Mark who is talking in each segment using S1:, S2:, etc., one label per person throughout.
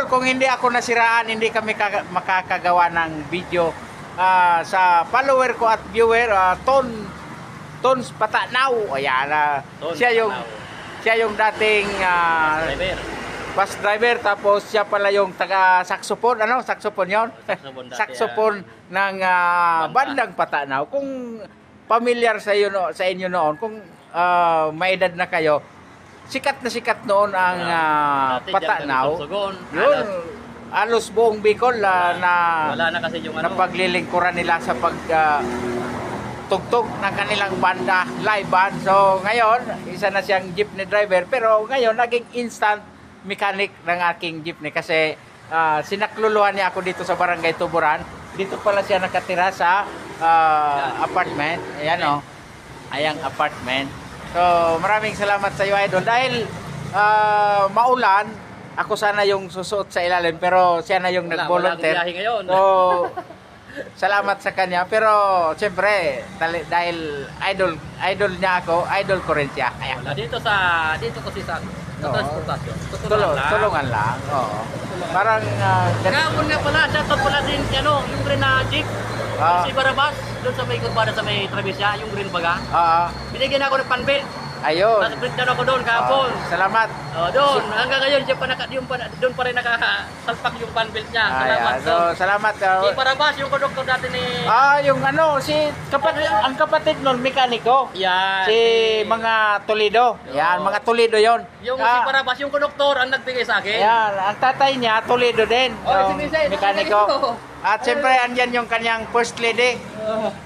S1: idol, kung hindi ako nasiraan, hindi kami kaka- makakagawa ng video ah, sa follower ko at viewer, ah, Ton Tons Patanaw. Ayan, ah,
S2: Ton
S1: siya yung
S2: Patanaw.
S1: siya yung dating ah,
S2: Driver.
S1: bus driver tapos siya pala yung taga saxophone ano saxophone yon
S2: Saxophone
S1: saxophone ng ah,
S2: Banda.
S1: bandang Patanaw kung familiar sa iyo no, sa inyo noon kung ah, may edad na kayo sikat na sikat noon ang ah,
S2: Dati dyan
S1: Patanaw yun alos buong Bicol ah, na
S2: Wala na kasi yung ano.
S1: paglilingkuran nila sa pag ah, tugtog ng kanilang banda, live band. So ngayon, isa na siyang jeepney driver pero ngayon naging instant mechanic ng aking jeepney kasi ah, sinakluluhan niya ako dito sa Barangay Tuburan. Dito pala siya nakatira sa ah, apartment. Ayan o. Ayang apartment. So maraming salamat sa iyo idol dahil ah, maulan ako sana yung susuot sa ilalim pero siya na yung
S2: Wala,
S1: nag-volunteer.
S2: wala biyahe ngayon.
S1: So, salamat sa kanya. Pero, siyempre, dahil idol idol niya ako, idol ko rin siya. Kaya,
S2: Wala. Dito sa, dito kasi sa, sa
S1: Oo.
S2: transportasyon.
S1: tulong,
S2: Tutulungan lang.
S1: tulungan lang. Oo. Parang, uh,
S2: Kahapon nga pala, shoutout pala din, ano, yung rin na jeep.
S1: Ah.
S2: Si Barabas, doon sa may kurbada sa may Travesya, yung green baga.
S1: ah,
S2: Binigyan ako ng panbelt.
S1: Ayun.
S2: Breakdown ako doon kahapon.
S1: Ah, salamat.
S2: Oh, doon, hanggang ngayon, siya pa naka, yung pa, doon pa rin nakasalpak yung panbelt niya. Salamat
S1: So,
S2: doon.
S1: salamat. ah.
S2: Si Barabas, yung konduktor dati ni...
S1: ah, yung ano, si kapatid, ang kapatid nun, mekaniko.
S2: Yan.
S1: Si mga Toledo. Yan,
S2: Oo.
S1: mga Toledo yon.
S2: Yung si
S1: Ah,
S2: Barabas, yung konduktor ang nagbigay sa akin.
S1: Ayan, ang tatay niya, Toledo din.
S2: Oh,
S1: yung
S2: si Michelle,
S1: mekaniko. At siyempre, andyan yung kanyang first lady.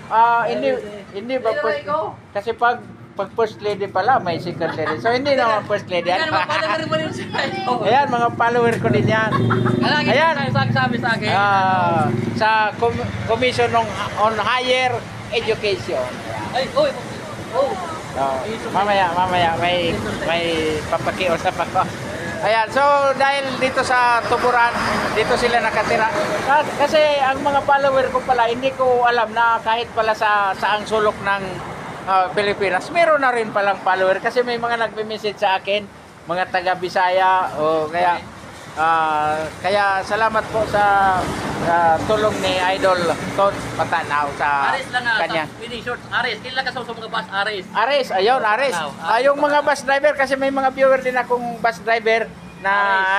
S1: Ah, hindi, hindi ba
S2: Hindi
S1: first
S2: ikaw.
S1: Kasi pag pag first lady pala, may second lady. So, hindi naman first lady.
S2: Yan, mapala na rin mo rin siya.
S1: Ayan, mga follower ko din yan.
S2: Lagi
S1: Ayan.
S2: Ayan. Sa sabi sa akin.
S1: Ah, sa Com- Commission on, on Higher Education.
S2: Ay, oy. Oh.
S1: Oh, mamaya, mamaya, may, may papakiusap ako. Ayan, so dahil dito sa Tuburan, dito sila nakatira. Ka- Kasi ang mga follower ko pala, hindi ko alam na kahit pala sa saang sulok ng ah, Pilipinas, meron na rin palang follower. Kasi may mga nagme-message sa akin, mga taga Bisaya, o kaya ah, kaya salamat po sa ah, tulong ni Idol Ton Patanaw sa
S2: Aris lang
S1: kanya.
S2: Sa winning shorts. Aris. Kailan ka sa mga bus? Aris.
S1: Aris, ayun, Aris. Ah, yung mga bus driver, kasi may mga viewer din akong bus driver na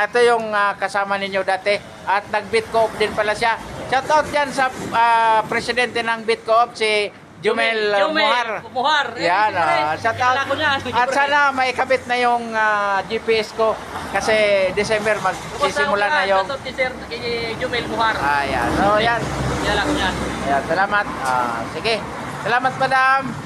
S1: ito yung ah, kasama ninyo dati. At nag-bit co-op din pala siya. Shout out yan sa ah, presidente ng bit co-op, si Jumel ah,
S2: Jumel
S1: Muhar.
S2: Muhar. Eh,
S1: Yan, ah, shout out. At sana may kabit na yung ah, GPS ko kasi December magsisimula na yung...
S2: Shoutout kay Sir kay Jumel Muhar.
S1: Ayan, so yan.
S2: Kilala ko niya.
S1: Ayan, salamat. Ah, sige. Salamat, madam.